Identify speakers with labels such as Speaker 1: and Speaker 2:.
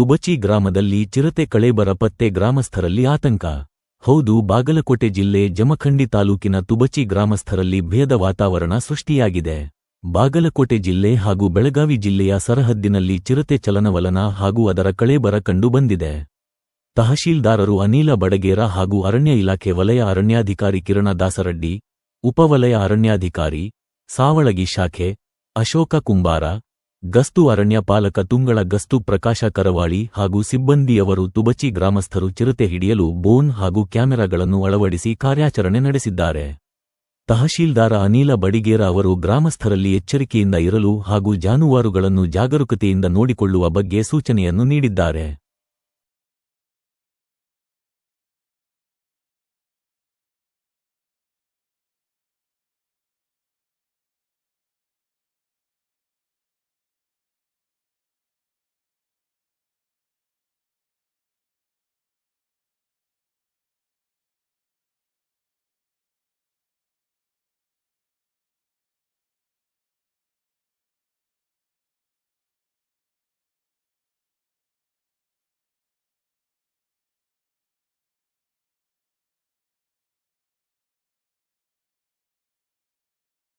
Speaker 1: ತುಬಚಿ ಗ್ರಾಮದಲ್ಲಿ ಚಿರತೆ ಕಳೇಬರ ಪತ್ತೆ ಗ್ರಾಮಸ್ಥರಲ್ಲಿ ಆತಂಕ. ಹೌದು, ಬಾಗಲಕೋಟೆ ಜಿಲ್ಲೆ ಜಮಖಂಡಿ ತಾಲೂಕಿನ ತುಬಚಿ ಗ್ರಾಮಸ್ಥರಲ್ಲಿ ಭೇದ ವಾತಾವರಣ ಸೃಷ್ಟಿಯಾಗಿದೆ. ಬಾಗಲಕೋಟೆ ಜಿಲ್ಲೆ ಹಾಗೂ ಬೆಳಗಾವಿ ಜಿಲ್ಲೆಯ ಸರಹದ್ದಿನಲ್ಲಿ ಚಿರತೆ ಚಲನವಲನ ಹಾಗೂ ಅದರ ಕಳೇಬರ ಕಂಡುಬಂದಿದೆ. ತಹಶೀಲ್ದಾರರು ಅನಿಲ ಬಡಗೇರ ಹಾಗೂ ಅರಣ್ಯ ಇಲಾಖೆ ವಲಯ ಅರಣ್ಯಾಧಿಕಾರಿ ಕಿರಣ ದಾಸರಡ್ಡಿ ಉಪವಲಯ ಅರಣ್ಯಾಧಿಕಾರಿ, ಸಾವಳಗಿ ಶಾಖೆ, ಅಶೋಕ ಕುಂಬಾರ ಗಸ್ತು ಅರಣ್ಯ ಪಾಲಕ ತುಂಗಳ ಗಸ್ತು ಪ್ರಕಾಶ ಕರವಾಳಿ ಹಾಗೂ ಸಿಬ್ಬಂದಿಯವರು ತುಬಚಿ ಗ್ರಾಮಸ್ಥರು ಚಿರತೆ ಹಿಡಿಯಲು ಬೋನ್ ಹಾಗೂ ಕ್ಯಾಮೆರಾಗಳನ್ನು ಅಳವಡಿಸಿ ಕಾರ್ಯಾಚರಣೆ ನಡೆಸಿದ್ದಾರೆ. ತಹಶೀಲ್ದಾರ ಅನಿಲ ಬಡಿಗೇರ ಅವರು ಗ್ರಾಮಸ್ಥರಲ್ಲಿ ಎಚ್ಚರಿಕೆಯಿಂದ ಇರಲು ಹಾಗೂ ಜಾನುವಾರುಗಳನ್ನು ಜಾಗರೂಕತೆಯಿಂದ ನೋಡಿಕೊಳ್ಳುವ ಬಗ್ಗೆ ಸೂಚನೆಯನ್ನು ನೀಡಿದ್ದಾರೆ.